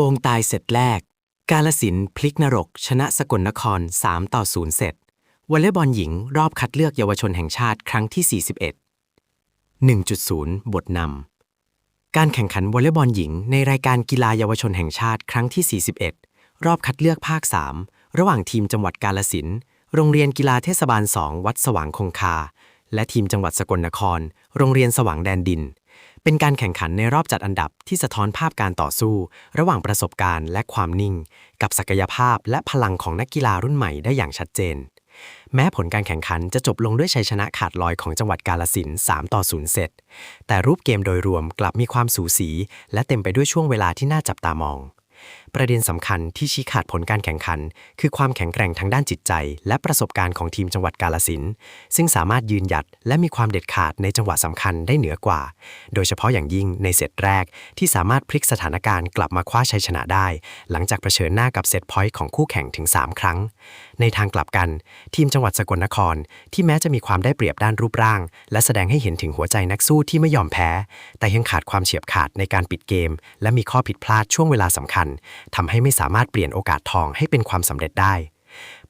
โกงตายเสร็จแรก กาลสินธุ์พลิกนรก ชนะสกลนคร 3 ต่อ 0 เสร็จวอลเลย์บอลหญิงรอบคัดเลือกเยาวชนแห่งชาติครั้งที่ 41 1.0 บทนำ การแข่งขันวอลเลย์บอลหญิงในรายการกีฬาเยาวชนแห่งชาติครั้งที่ 41 รอบคัดเลือกภาค 3 ระหว่างทีมจังหวัดกาลสินโรงเรียนกีฬาเทศบาล 2 วัดสว่างคงคา และทีมจังหวัดสกลนคร โรงเรียนสว่างแดนดิน เป็นการแข่งขันในรอบจัดอันดับที่สะท้อนภาพการต่อสู้ ระหว่างประสบการณ์และความนิ่ง กับศักยภาพและพลังของนักกีฬารุ่นใหม่ได้อย่างชัดเจน แม้ผลการแข่งขันจะจบลงด้วยชัยชนะขาดลอยของจังหวัดกาลสิน3ต่อ0เซตแต่รูปเกมโดยรวมกลับมีความสูสี และเต็มไปด้วยช่วงเวลาที่น่าจับตามองประเด็นสำคัญที่ชี้ขาดผลการแข่งขัน คือความแข็งแกร่งทางด้านจิตใจ และประสบการณ์ของทีมจังหวัดกาลสินซึ่งสามารถยืนหยัดและมีความเด็ดขาดในจังหวะสำคัญได้เหนือกว่า โดยเฉพาะอย่างยิ่งในเซตแรกที่สามารถพลิกสถานการณ์กลับมาคว้าชัยชนะได้ หลังจากเผชิญหน้ากับเซตพอยต์ของคู่แข่งถึง 3 ครั้ง ในทางกลับกัน ทีมจังหวัดสกลนคร ที่แม้จะมีความได้เปรียบด้านรูปร่าง และแสดงให้เห็นถึงหัวใจนักสู้ที่ไม่ยอมแพ้ แต่ยังขาดความเฉียบขาดในการปิดเกม และมีข้อผิดพลาดช่วงเวลาสำคัญทำให้ไม่สามารถเปลี่ยนโอกาสทองให้เป็นความสำเร็จได้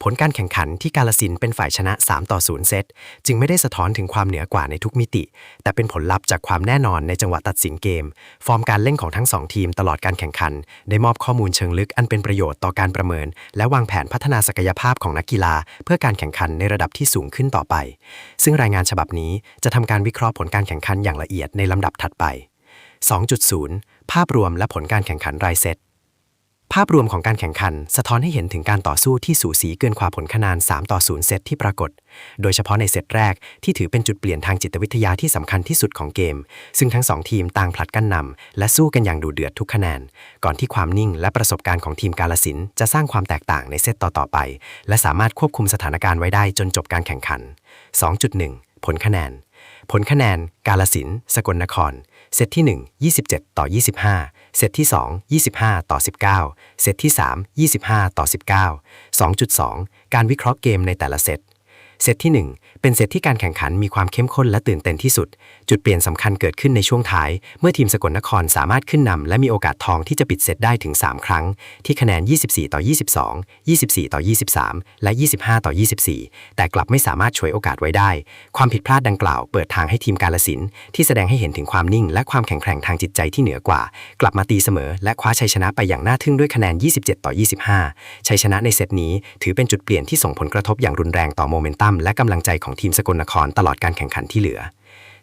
ผลการแข่งขันที่กาลสินเป็นฝ่ายชนะ 3 ต่อ 0 เซต จึงไม่ได้สะท้อนถึงความเหนือกว่าในทุกมิติ แต่เป็นผลลัพธ์จากความแน่นอนในจังหวะตัดสินเกม ฟอร์มการเล่นของทั้งสองทีมตลอดการแข่งขัน ได้มอบข้อมูลเชิงลึกอันเป็นประโยชน์ต่อการประเมิน และวางแผนพัฒนาศักยภาพของนักกีฬา เพื่อการแข่งขันในระดับที่สูงขึ้นต่อไป ซึ่งรายงานฉบับนี้จะทำการวิเคราะห์ผลการแข่งขันอย่างละเอียดในลำดับถัดไป 2.0 ภาพรวมและผลการแข่งขันรายเซต ภาพรวมของการแข่งขัน สะท้อนให้เห็นถึงการต่อสู้ที่สูสีเกินกว่าผลคะแนน3 ต่อ 0 เซตที่ปรากฏ โดยเฉพาะในเซตแรกที่ถือเป็นจุดเปลี่ยนทางจิตวิทยาที่สำคัญที่สุดของเกม ซึ่งทั้งสองทีมต่างผลัดกันนำและสู้กันอย่างดุเดือดทุกคะแนน ก่อนที่ความนิ่งและประสบการณ์ของทีมกาลสินจะสร้างความแตกต่างในเซตต่อๆไป และสามารถควบคุมสถานการณ์ไว้ได้จนจบการแข่งขัน 2.1 ผลคะแนน ผลคะแนนกาลสินสกลนคร เซตที่ 1 27 ต่อ 25 เซตที่ 2 25 ต่อ 19 เซตที่ 3 25 ต่อ 19 2.2 การวิเคราะห์เกมในแต่ละเซต เซตที่ 1 เป็นเซตที่การแข่งขันมีความเข้มข้นและตื่นเต้นที่สุด จุดเปลี่ยนสำคัญเกิดขึ้นในช่วงท้าย เมื่อทีมสกลนครสามารถขึ้นนำและมีโอกาสทองที่จะปิดเซตได้ถึง 3 ครั้ง ที่คะแนน 24 ต่อ 22 24 ต่อ 23 และ 25 ต่อ 24 แต่กลับไม่สามารถฉวยโอกาสไว้ได้ ความผิดพลาดดังกล่าวเปิดทางให้ทีมกาลสินที่แสดงให้เห็นถึงความนิ่ง และความแข็งแกร่งทางจิตใจที่เหนือกว่า กลับมาตีเสมอ และคว้าชัยชนะไปอย่างน่าทึ่งด้วยคะแนน 27 ต่อ 25 ชัยชนะในเซตนี้ถือเป็นจุดเปลี่ยนที่ส่งผลกระทบอย่างรุนแรงต่อโมเมนตัมและกำลังใจของทีมสกลนครตลอดการแข่งขันที่เหลือ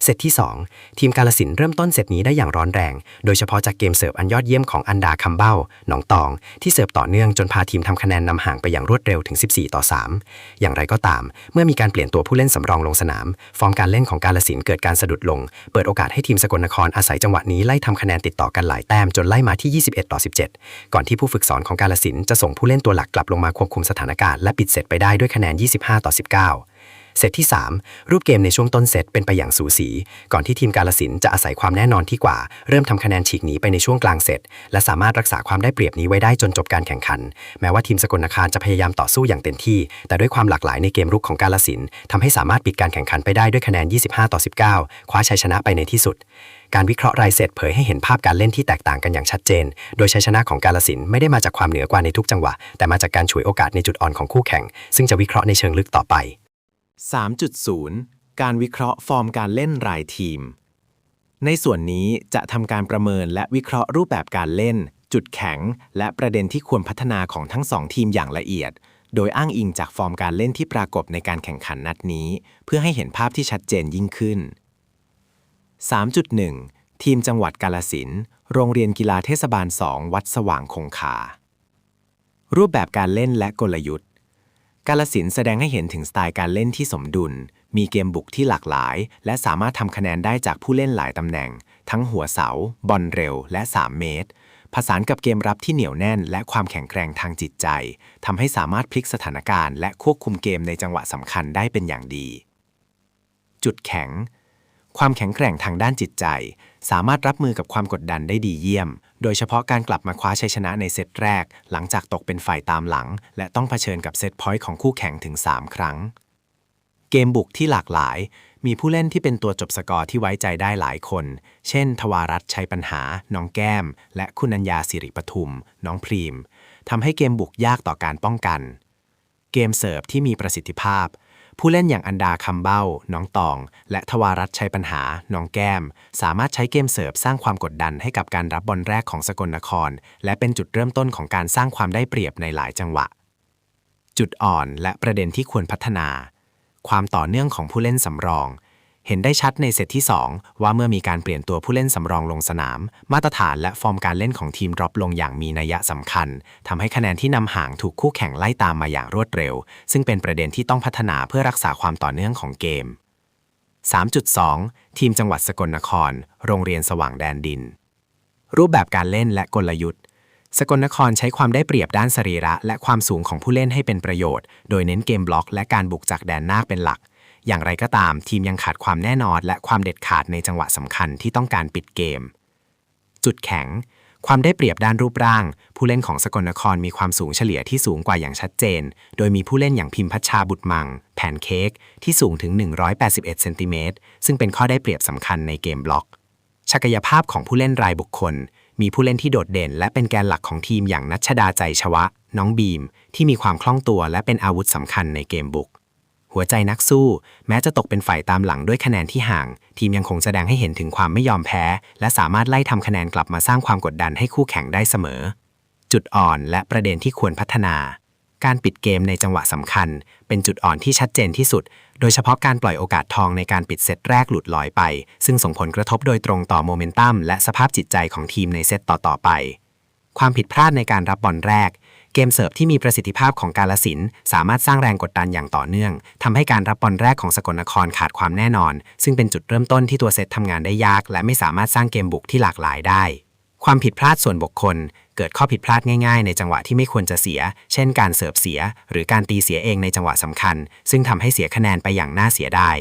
เซตที่ 2 ทีมกาลสินเริ่มต้นเซตนี้ได้อย่างร้อนแรง โดยเฉพาะจากเกมเสิร์ฟอันยอดเยี่ยมของอันดาคัมเบ้า หนองตอง ที่เสิร์ฟต่อเนื่องจนพาทีมทำคะแนนนำห่างไปอย่างรวดเร็วถึง 14 ต่อ 3 อย่างไรก็ตาม เมื่อมีการเปลี่ยนตัวผู้เล่นสำรองลงสนาม ฟอร์มการเล่นของกาลสินเกิดการสะดุดลง เปิดโอกาสให้ทีมสกลนครอาศัยจังหวะนี้ไล่ทำคะแนนติดต่อกันหลายแต้มจนไล่มาที่ 21 ต่อ 17 ก่อนที่ผู้ฝึกสอนของกาลสินจะส่งผู้เล่นตัวหลักกลับลงมาควบคุมสถานการณ์และปิดเซตไปได้ด้วยคะแนน 25 ต่อ 19 เซตที่ 3 รูปเกมในช่วงต้นเซตเป็นไปอย่างสูสี ก่อนที่ทีมกาลสินจะอาศัยความแน่นอนที่กว่า เริ่มทำคะแนนฉีกหนีไปในช่วงกลางเซตและสามารถรักษาความได้เปรียบนี้ไว้ได้จนจบการแข่งขัน แม้ว่าทีมสกลนครจะพยายามต่อสู้อย่างเต็มที่ แต่ด้วยความหลากหลายในเกมรุกของกาลสินธุ์ทำให้สามารถปิดการแข่งขันไปได้ด้วยคะแนน 25 ต่อ 19 คว้าชัยชนะไปในที่สุดการวิเคราะห์รายเซตเผยให้เห็นภาพการเล่นที่แตกต่างกันอย่างชัดเจน โดยชัยชนะของกาลสินไม่ได้มาจากความเหนือกว่าในทุกจังหวะ แต่มาจากการฉวยโอกาสในจุดอ่อนของคู่แข่ง ซึ่งจะวิเคราะห์ในเชิงลึกต่อไป 3.0 การวิเคราะห์ฟอร์มการเล่นรายทีม ในส่วนนี้จะทำการประเมินและวิเคราะห์รูปแบบการเล่น จุดแข็ง และประเด็นที่ควรพัฒนาของทั้งสองทีมอย่างละเอียด โดยอ้างอิงจากฟอร์มการเล่นที่ปรากฏในการแข่งขันนัดนี้ เพื่อให้เห็นภาพที่ชัดเจนยิ่งขึ้น 3.1 ทีมจังหวัดกาลสิน โรงเรียนกีฬาเทศบาล 2 วัดสว่างคงคา รูปแบบการเล่นและกลยุทธ์ กาลสินแสดงให้เห็นถึงสไตล์การเล่นที่สมดุล มีเกมบุกที่หลากหลาย และสามารถทำคะแนนได้จากผู้เล่นหลายตำแหน่ง ทั้งหัวเสา บอลเร็ว และ 3 เมตร ผสานกับเกมรับที่เหนียวแน่น และความแข็งแกร่งทางจิตใจทำให้สามารถพลิกสถานการณ์ และควบคุมเกมในจังหวะสำคัญได้เป็นอย่างดี จุดแข็ง ความแข็งแกร่งทางด้านจิตใจ สามารถรับมือกับความกดดันได้ดีเยี่ยม โดยเฉพาะการกลับมาคว้าชัยชนะในเซตแรก หลังจากตกเป็นฝ่ายตามหลัง และต้องเผชิญกับเซตพอยต์ของคู่แข่งถึง 3 ครั้ง เกมบุกที่หลากหลาย มีผู้เล่นที่เป็นตัวจบสกอร์ที่ไว้ใจได้หลายคน เช่น ทวารัตชัยปัญหา น้องแก้ม และคุณัญญาสิริปทุม น้องพรีมทำให้เกมบุกยากต่อการป้องกัน เกมเสิร์ฟที่มีประสิทธิภาพ ผู้เล่นอย่างอันดาคำเบ้า น้องตอง และทวารัตชัยปัญหา น้องแก้ม สามารถใช้เกมเสิร์ฟสร้างความกดดันให้กับการรับบอลแรกของสกลนคร และเป็นจุดเริ่มต้นของการสร้างความได้เปรียบในหลายจังหวะ จุดอ่อนและประเด็นที่ควรพัฒนา ความต่อเนื่องของผู้เล่นสำรอง เห็นได้ชัดในเซตที่ 2 ว่าเมื่อมีการเปลี่ยนตัวผู้เล่นสำรองลงสนาม มาตรฐานและฟอร์มการเล่นของทีมดรอปลงอย่างมีนัยสำคัญทำให้คะแนนที่นำห่างถูกคู่แข่งไล่ตามมาอย่างรวดเร็ว ซึ่งเป็นประเด็นที่ต้องพัฒนาเพื่อรักษาความต่อเนื่องของเกม 3.2 ทีมจังหวัดสกลนคร โรงเรียนสว่างแดนดิน รูปแบบการเล่นและกลยุทธ์สกลนครใช้ความได้เปรียบด้านสรีระ และความสูงของผู้เล่นให้เป็นประโยชน์ โดยเน้นเกมบล็อกและการบุกจากแดนหน้าเป็นหลัก อย่างไรก็ตามทีมยังขาดความแน่นอนและความเด็ดขาดในจังหวะสำคัญที่ต้องการปิดเกม จุดแข็ง ความได้เปรียบด้านรูปร่าง ผู้เล่นของสกลนครมีความสูงเฉลี่ยที่สูงกว่าอย่างชัดเจน โดยมีผู้เล่นอย่างพิมพ์พัชชาบุตรมัง แผนเค้กที่สูงถึง 181เซนติเมตรซึ่งเป็นข้อได้เปรียบสำคัญในเกมบล็อกศักยภาพของผู้เล่นรายบุคคล มีผู้เล่นที่โดดเด่น และเป็นแกนหลักของทีมอย่างนัชดาใจชวะ น้องบีม ที่มีความคล่องตัวและเป็นอาวุธสำคัญในเกมบุก หัวใจนักสู้ แม้จะตกเป็นฝ่ายตามหลังด้วยคะแนนที่ห่าง ทีมยังคงแสดงให้เห็นถึงความไม่ยอมแพ้ และสามารถไล่ทำคะแนนกลับมาสร้างความกดดันให้คู่แข่งได้เสมอ จุดอ่อนและประเด็นที่ควรพัฒนา การปิดเกมในจังหวะสำคัญ เป็นจุดอ่อนที่ชัดเจนที่สุด โดยเฉพาะการปล่อยโอกาสทองในการปิดเซตแรกหลุดลอยไป ซึ่งส่งผลกระทบโดยตรงต่อโมเมนตัมและสภาพจิตใจของทีมในเซตต่อๆไป ความผิดพลาดในการรับบอลแรก เกมเสิร์ฟที่มีประสิทธิภาพของกาลสินสามารถสร้างแรงกดดันอย่างต่อเนื่องทำให้การรับบอลแรกของสกลนครขาดความแน่นอน ซึ่งเป็นจุดเริ่มต้นที่ตัวเซตทำงานได้ยาก และไม่สามารถสร้างเกมบุกที่หลากหลายได้ ความผิดพลาดส่วนบุคคล เกิดข้อผิดพลาดง่ายๆ ในจังหวะที่ไม่ควรจะเสีย เช่น การเสิร์ฟเสีย หรือการตีเสียเองในจังหวะสำคัญ ซึ่งทำให้เสียคะแนนไปอย่างน่าเสียดาย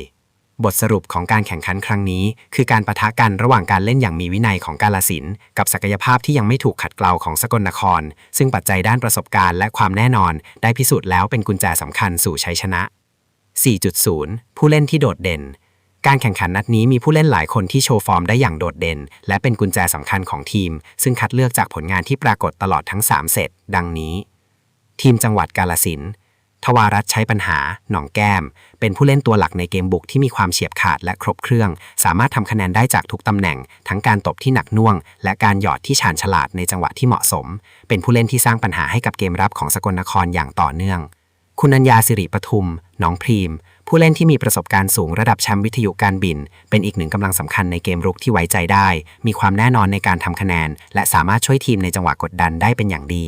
บทสรุปของการแข่งขันครั้งนี้ คือการประทะกันระหว่างการเล่นอย่างมีวินัยของกาลสินกับศักยภาพที่ยังไม่ถูกขัดเกลาของสกลนคร ซึ่งปัจจัยด้านประสบการณ์และความแน่นอน ได้พิสูจน์แล้วเป็นกุญแจสำคัญสู่ชัยชนะ 4.0 ผู้เล่นที่โดดเด่น การแข่งขันนัดนี้มีผู้เล่นหลายคนที่โชว์ฟอร์มได้อย่างโดดเด่น และเป็นกุญแจสำคัญของทีม ซึ่งคัดเลือกจากผลงานที่ปรากฏตลอดทั้ง 3 เซตดังนี้ ทีมจังหวัดกาลสินธุ์ ทวารัตใช้ปัญหา หนองแก้ม เป็นผู้เล่นตัวหลักในเกมบุกที่มีความเฉียบขาดและครบเครื่อง สามารถทำคะแนนได้จากทุกตำแหน่ง ทั้งการตบที่หนักน่วง และการหยอดที่ชาญฉลาดในจังหวะที่เหมาะสม เป็นผู้เล่นที่สร้างปัญหาให้กับเกมรับของสกลนครอย่างต่อเนื่อง คุณัญญาสิริปทุม น้องพรีม ผู้เล่นที่มีประสบการณ์สูงระดับแชมป์วิทยุการบิน เป็นอีกหนึ่งกำลังสำคัญในเกมรุกที่ไว้ใจได้ มีความแน่นอนในการทำคะแนน และสามารถช่วยทีมในจังหวะกดดันได้เป็นอย่างดี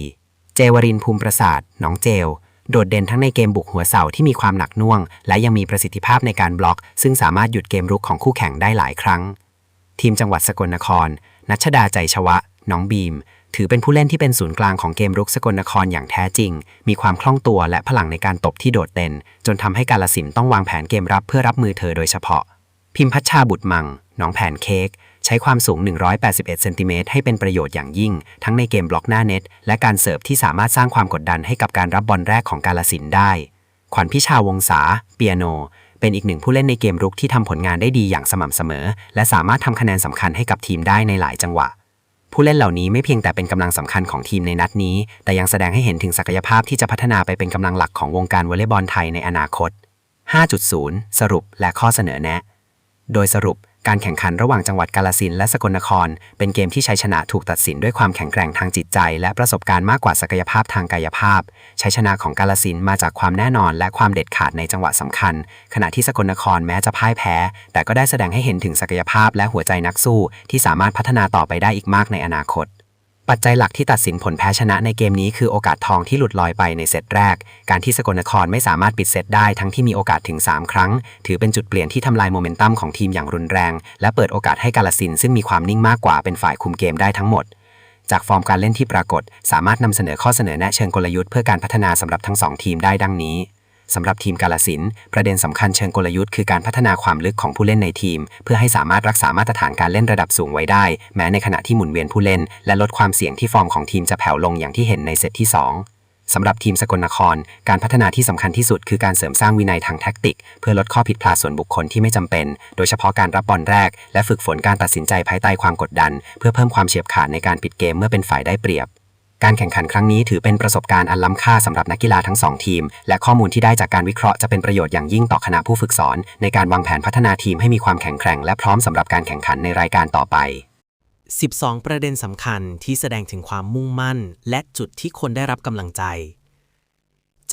เจวรินภูมิประสาทน้องเจล โดดเด่นทั้งในเกมบุกหัวเสาที่มีความหนักน่วง และยังมีประสิทธิภาพในการบล็อก ซึ่งสามารถหยุดเกมรุกของคู่แข่งได้หลายครั้ง ทีมจังหวัดสกลนคร นัชดาใจชวะ น้องบีม ถือเป็นผู้เล่นที่เป็นศูนย์กลางของเกมรุกสกลนครอย่างแท้จริง มีความคล่องตัวและพลังในการตบที่โดดเด่น จนทำให้กาลสินต้องวางแผนเกมรับเพื่อรับมือเธอโดยเฉพาะ พิมพัชชาบุตรมัง น้องแผนเค้ก ใช้ความสูง 181 เซนติเมตรให้เป็นประโยชน์อย่างยิ่ง ทั้งในเกมบล็อกหน้าเน็ต และการเสิร์ฟที่สามารถสร้างความกดดันให้กับการรับบอลแรกของกาลสินได้ ขวัญพิชาวงศาเปียโน เป็นอีกหนึ่งผู้เล่นในเกมรุกที่ทำผลงานได้ดีอย่างสม่ำเสมอ และสามารถทำคะแนนสำคัญให้กับทีมได้ในหลายจังหวะ ผู้เล่นเหล่านี้ไม่เพียงแต่เป็นกำลังสำคัญของทีมในนัดนี้ แต่ยังแสดงให้เห็นถึงศักยภาพที่จะพัฒนาไปเป็นกำลังหลักของวงการวอลเลย์บอลไทยในอนาคต 5.0 สรุปและข้อเสนอแนะ โดยสรุป การแข่งขันระหว่างจังหวัดกาลสินและสกลนคร เป็นเกมที่ชัยชนะถูกตัดสินด้วยความแข็งแกร่งทางจิตใจ และประสบการณ์มากกว่าศักยภาพทางกายภาพ ชัยชนะของกาลสินมาจากความแน่นอน และความเด็ดขาดในจังหวะสำคัญ ขณะที่สกลนครแม้จะพ่ายแพ้ แต่ก็ได้แสดงให้เห็นถึงศักยภาพและหัวใจนักสู้ ที่สามารถพัฒนาต่อไปได้อีกมากในอนาคต ปัจจัยหลักที่ตัดสินผลแพ้ชนะในเกมนี้คือโอกาสทองที่หลุดลอยไปในเซตแรก การที่สกลนครไม่สามารถปิดเซตได้ทั้งที่มีโอกาสถึง 3 ครั้ง ถือเป็นจุดเปลี่ยนที่ทำลายโมเมนตัมของทีมอย่างรุนแรง และเปิดโอกาสให้กาลสินซึ่งมีความนิ่งมากกว่าเป็นฝ่ายคุมเกมได้ทั้งหมด จากฟอร์มการเล่นที่ปรากฏ สามารถนำเสนอข้อเสนอแนะเชิงกลยุทธ์เพื่อการพัฒนาสำหรับทั้งสองทีมได้ดังนี้ สำหรับทีมกาลสิน ประเด็นสำคัญเชิงกลยุทธ์คือการพัฒนาความลึกของผู้เล่นในทีม เพื่อให้สามารถรักษามาตรฐานการเล่นระดับสูงไว้ได้ แม้ในขณะที่หมุนเวียนผู้เล่น และลดความเสี่ยงที่ฟอร์มของทีมจะแผ่วลงอย่างที่เห็นในเซตที่ 2สำหรับทีมสกลนคร การพัฒนาที่สำคัญที่สุดคือการเสริมสร้างวินัยทางแท็กติก เพื่อลดข้อผิดพลาดส่วนบุคคลที่ไม่จำเป็น โดยเฉพาะการรับบอลแรก และฝึกฝนการตัดสินใจภายใต้ความกดดัน เพื่อเพิ่มความเฉียบขาดในการปิดเกมเมื่อเป็นฝ่ายได้เปรียบ การแข่งขันครั้งนี้ถือเป็นประสบการณ์อันล้ำค่าสำหรับนักกีฬาทั้งสองทีม และข้อมูลที่ได้จากการวิเคราะห์จะเป็นประโยชน์อย่างยิ่งต่อคณะผู้ฝึกสอน ในการวางแผนพัฒนาทีมให้มีความแข็งแกร่งและพร้อมสำหรับการแข่งขันในรายการต่อไป 12 ประเด็นสำคัญที่แสดงถึงความมุ่งมั่น และจุดที่คนได้รับกำลังใจ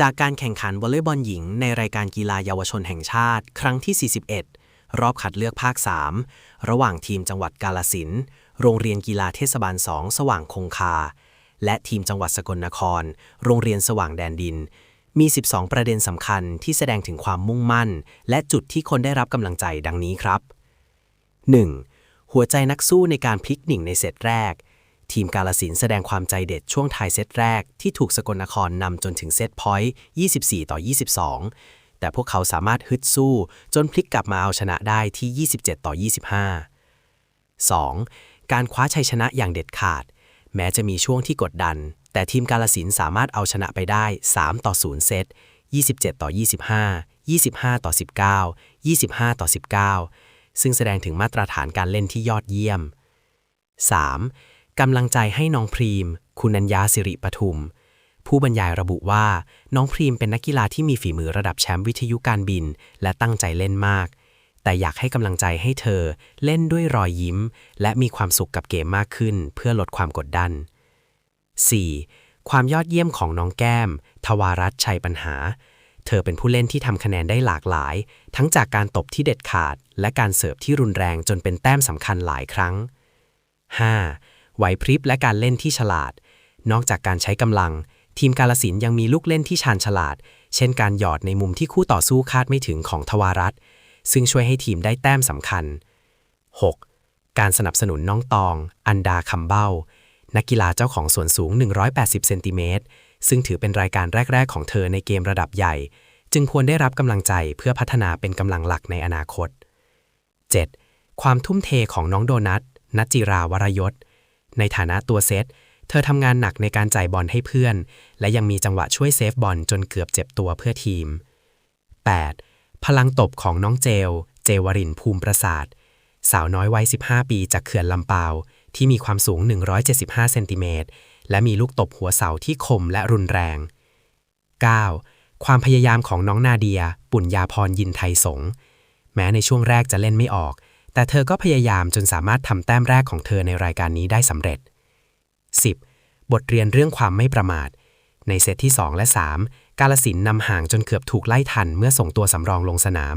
จากการแข่งขันวอลเลย์บอลหญิง ในรายการกีฬาเยาวชนแห่งชาติ ครั้งที่ 41 รอบคัดเลือกภาค 3 ระหว่างทีมจังหวัดกาลสินโรงเรียนกีฬาเทศบาล 2 สว่างคงคา และทีมจังหวัดสกลนคร โรงเรียนสว่างแดนดิน มี 12 ประเด็นสำคัญที่แสดงถึงความมุ่งมั่น และจุดที่คนได้รับกำลังใจดังนี้ครับ 1. หัวใจนักสู้ในการพลิกหนิ่งในเซตแรก ทีมกาลสินแสดงความใจเด็ดช่วงท้ายเซตแรก ที่ถูกสกลนครนำจนถึงเซตพอยต์ 24 ต่อ 22 แต่พวกเขาสามารถฮึดสู้ จนพลิกกลับมาเอาชนะได้ที่ 27 ต่อ 25 2. การคว้าชัยชนะอย่างเด็ดขาด แม้จะมีช่วงที่กดดัน แต่ทีมกาลสินสามารถเอาชนะไปได้ 3 ต่อ 0 เซต 27 ต่อ 25 25 ต่อ 19 25 ต่อ 19 ซึ่งแสดงถึงมาตรฐานการเล่นที่ยอดเยี่ยม 3. กำลังใจให้น้องพรีม คุณัญญาสิริปทุม ผู้บรรยายระบุว่า น้องพรีมเป็นนักกีฬาที่มีฝีมือระดับแชมป์วิทยุการบิน และตั้งใจเล่นมาก แต่อยากให้กำลังใจให้เธอเล่นด้วยรอยยิ้ม และมีความสุขกับเกมมากขึ้น เพื่อลดความกดดัน 4. ความยอดเยี่ยมของน้องแก้ม ทวารัตชัยปัญหา เธอเป็นผู้เล่นที่ทำคะแนนได้หลากหลาย ทั้งจากการตบที่เด็ดขาด และการเสิร์ฟที่รุนแรงจนเป็นแต้มสำคัญหลายครั้ง 5. ไหวพริบและการเล่นที่ฉลาด นอกจากการใช้กำลัง ทีมกาลสินยังมีลูกเล่นที่ชาญฉลาด เช่นการหยอดในมุมที่คู่ต่อสู้คาดไม่ถึงของทวารัต ซึ่งช่วยให้ทีมได้แต้มสำคัญ 6. การสนับสนุนน้องตอง อันดาคำเบ้า นักกีฬาเจ้าของส่วนสูง 180 เซนติเมตร ซึ่งถือเป็นรายการแรก ๆ ของเธอในเกมระดับใหญ่ จึงควรได้รับกำลังใจเพื่อพัฒนาเป็นกำลังหลักในอนาคต 7. ความทุ่มเทของน้องโดนัทนัจจิราวรยศ ในฐานะตัวเซต เธอทำงานหนักในการจ่ายบอลให้เพื่อน และยังมีจังหวะช่วยเซฟบอลจนเกือบเจ็บตัวเพื่อทีม 8. พลังตบของน้องเจล เจวรินภูมิประสาท สาวน้อยวัย 15 ปีจากเขื่อนลำปาว ที่มีความสูง 175 เซนติเมตร และมีลูกตบหัวเสาที่คมและรุนแรง 9. ความพยายามของน้องนาเดีย ปุญญาพรยินไทยสง แม้ในช่วงแรกจะเล่นไม่ออก แต่เธอก็พยายามจนสามารถทำแต้มแรกของเธอในรายการนี้ได้สำเร็จ 10. บทเรียนเรื่องความไม่ประมาท ในเซตที่ 2 และ 3 กาลสินนำห่างจนเกือบถูกไล่ทันเมื่อส่งตัวสำรองลงสนาม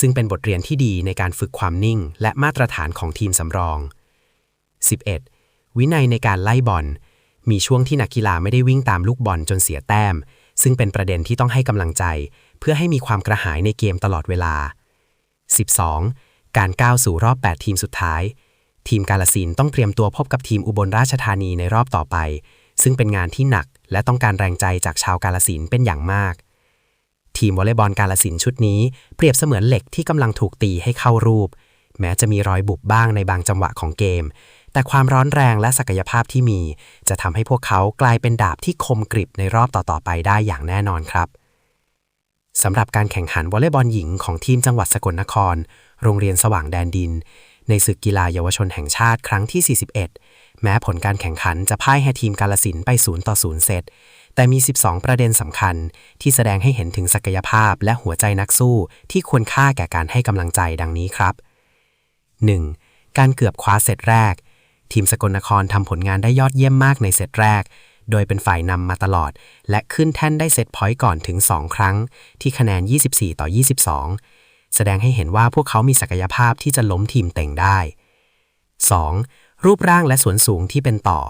ซึ่งเป็นบทเรียนที่ดีในการฝึกความนิ่ง และมาตรฐานของทีมสำรอง 11. วินัยในการไล่บอล มีช่วงที่นักกีฬาไม่ได้วิ่งตามลูกบอลจนเสียแต้ม ซึ่งเป็นประเด็นที่ต้องให้กำลังใจ เพื่อให้มีความกระหายในเกมตลอดเวลา 12. การก้าวสู่รอบ 8 ทีมสุดท้าย ทีมกาลสินต้องเตรียมตัวพบกับทีมอุบลราชธานีในรอบต่อไป ซึ่งเป็นงานที่หนักและต้องการแรงใจจากชาวกาลสินเป็นอย่างมาก ทีมวอลเลย์บอลกาลสินชุดนี้เปรียบเสมือนเหล็กที่กำลังถูกตีให้เข้ารูป แม้จะมีรอยบุบบ้างในบางจังหวะของเกม แต่ความร้อนแรงและศักยภาพที่มี จะทำให้พวกเขากลายเป็นดาบที่คมกริบในรอบต่อๆไปได้อย่างแน่นอนครับสำหรับการแข่งขันวอลเลย์บอลหญิงของทีมจังหวัดสกลนคร โรงเรียนสว่างแดนดิน ในศึกกีฬาเยาวชนแห่งชาติครั้งที่ 41 แม้ผลการแข่งขันจะพ่ายให้ทีมกาลสินไป0ต่อ0เซตแต่มี 12 ประเด็นสำคัญ ที่แสดงให้เห็นถึงศักยภาพและหัวใจนักสู้ที่ควรค่าแก่การให้กำลังใจดังนี้ครับ 1. การเกือบคว้าเซตแรก ทีมสกลนครทำผลงานได้ยอดเยี่ยมมากในเซตแรก โดยเป็นฝ่ายนำมาตลอด และขึ้นแท่นได้เซตพอยต์ก่อนถึง 2 ครั้ง ที่คะแนน 24 ต่อ 22 แสดงให้เห็นว่าพวกเขามีศักยภาพที่จะล้มทีมเต็งได้ 2. รูปร่างและส่วนสูงที่เป็นต่อ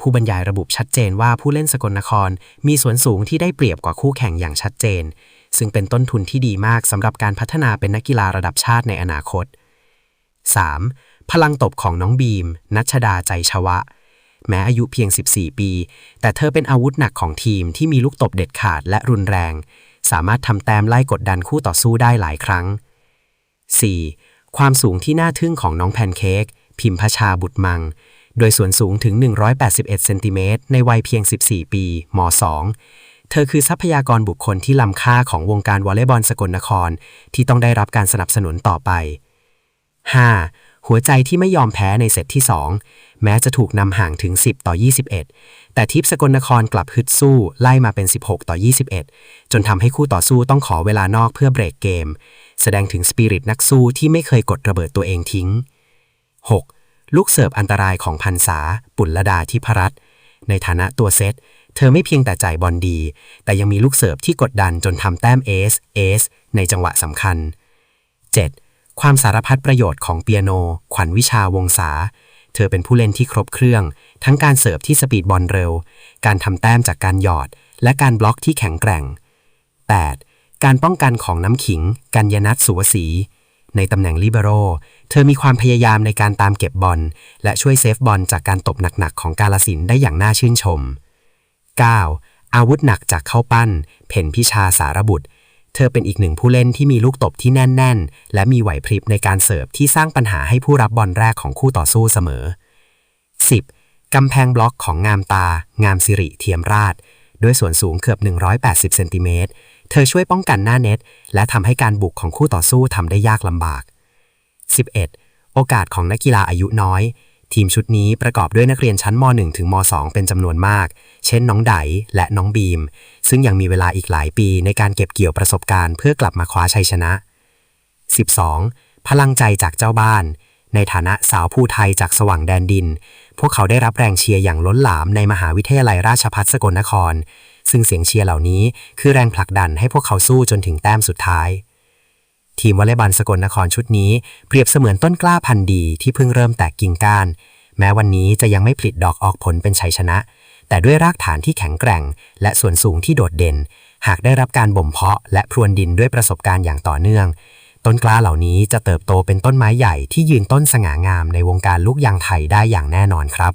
ผู้บรรยายระบุชัดเจนว่าผู้เล่นสกลนครมีส่วนสูงที่ได้เปรียบกว่าคู่แข่งอย่างชัดเจน ซึ่งเป็นต้นทุนที่ดีมากสำหรับการพัฒนาเป็นนักกีฬาระดับชาติในอนาคต 3. พลังตบของน้องบีม นัชดาใจชวะ แม้อายุเพียง 14 ปี แต่เธอเป็นอาวุธหนักของทีมที่มีลูกตบเด็ดขาดและรุนแรง สามารถทำแต้มไล่กดดันคู่ต่อสู้ได้หลายครั้ง 4. ความสูงที่น่าทึ่งของน้องแพนเค้ก พิมพชาบุตรมัง โดยส่วนสูงถึง 181เซนติเมตรในวัยเพียง 14 ปีม 2 เธอคือทรัพยากรบุคคลที่ล้ำค่าของวงการวอลเลย์บอลสกลนคร ที่ต้องได้รับการสนับสนุนต่อไป 5. หัวใจที่ไม่ยอมแพ้ในเซตที่ 2 แม้จะถูกนำห่างถึง 10 ต่อ 21 แต่ทิพสกลนครกลับฮึดสู้ไล่มาเป็น 16 ต่อ 21 จนทำให้คู่ต่อสู้ต้องขอเวลานอกเพื่อเบรกเกม แสดงถึงสปิริตนักสู้ที่ไม่เคยกดระเบิดตัวเองทิ้ง 6. ลูกเสิร์ฟอันตรายของพันษาปุลดาทิพรัตน์ในฐานะตัวเซต เธอไม่เพียงแต่จ่ายบอลดี แต่ยังมีลูกเสิร์ฟที่กดดันจนทำแต้มเอสเอสในจังหวะสำคัญ 7. ความสารพัดประโยชน์ของเปียโน ขวัญวิชาวงศาเธอเป็นผู้เล่นที่ครบเครื่อง ทั้งการเสิร์ฟที่สปีดบอลเร็ว การทำแต้มจากการหยอด และการบล็อกที่แข็งแกร่ง 8. การป้องกันของน้ำขิง กัญญนัทสุวศี ในตำแหน่งลิเบโรเธอมีความพยายามในการตามเก็บบอลและช่วยเซฟบอลจากการตบหนักๆของกาลสินได้อย่างน่าชื่นชม 9. อาวุธหนักจากเข้าปั้น เพ่นพิชาสารบุตร เธอเป็นอีกหนึ่งผู้เล่นที่มีลูกตบที่แน่น ๆ และมีไหวพริบในการเสิร์ฟที่สร้างปัญหาให้ผู้รับบอลแรกของคู่ต่อสู้เสมอ 10. กำแพงบล็อกของงามตา งามสิริเทียมราช ด้วยส่วนสูงเกือบ 180 เซนติเมตร เธอช่วยป้องกันหน้าเน็ต และทำให้การบุกของคู่ต่อสู้ทำได้ยากลำบาก 11. โอกาสของนักกีฬาอายุน้อย ทีมชุดนี้ประกอบด้วยนักเรียนชั้นม .1 ถึงม .2 เป็นจำนวนมาก เช่นน้องไดและน้องบีม ซึ่งยังมีเวลาอีกหลายปีในการเก็บเกี่ยวประสบการณ์เพื่อกลับมาคว้าชัยชนะ 12. พลังใจจากเจ้าบ้าน ในฐานะสาวผู้ไทยจากสว่างแดนดิน พวกเขาได้รับแรงเชียร์อย่างล้นหลามในมหาวิทยาลัยราชภัฏสกลนคร ซึ่งเสียงเชียร์เหล่านี้คือแรงผลักดันให้พวกเขาสู้จนถึงแต้มสุดท้าย ทีมวอลเลย์บอลสกลนครชุดนี้เปรียบเสมือนต้นกล้าพันธุ์ดีที่เพิ่งเริ่มแตกกิ่งก้าน แม้วันนี้จะยังไม่ผลิดดอกออกผลเป็นชัยชนะ แต่ด้วยรากฐานที่แข็งแกร่ง และส่วนสูงที่โดดเด่น หากได้รับการบ่มเพาะ และพรวนดินด้วยประสบการณ์อย่างต่อเนื่อง ต้นกล้าเหล่านี้จะเติบโตเป็นต้นไม้ใหญ่ที่ยืนต้นสง่างามในวงการลูกยางไทยได้อย่างแน่นอนครับ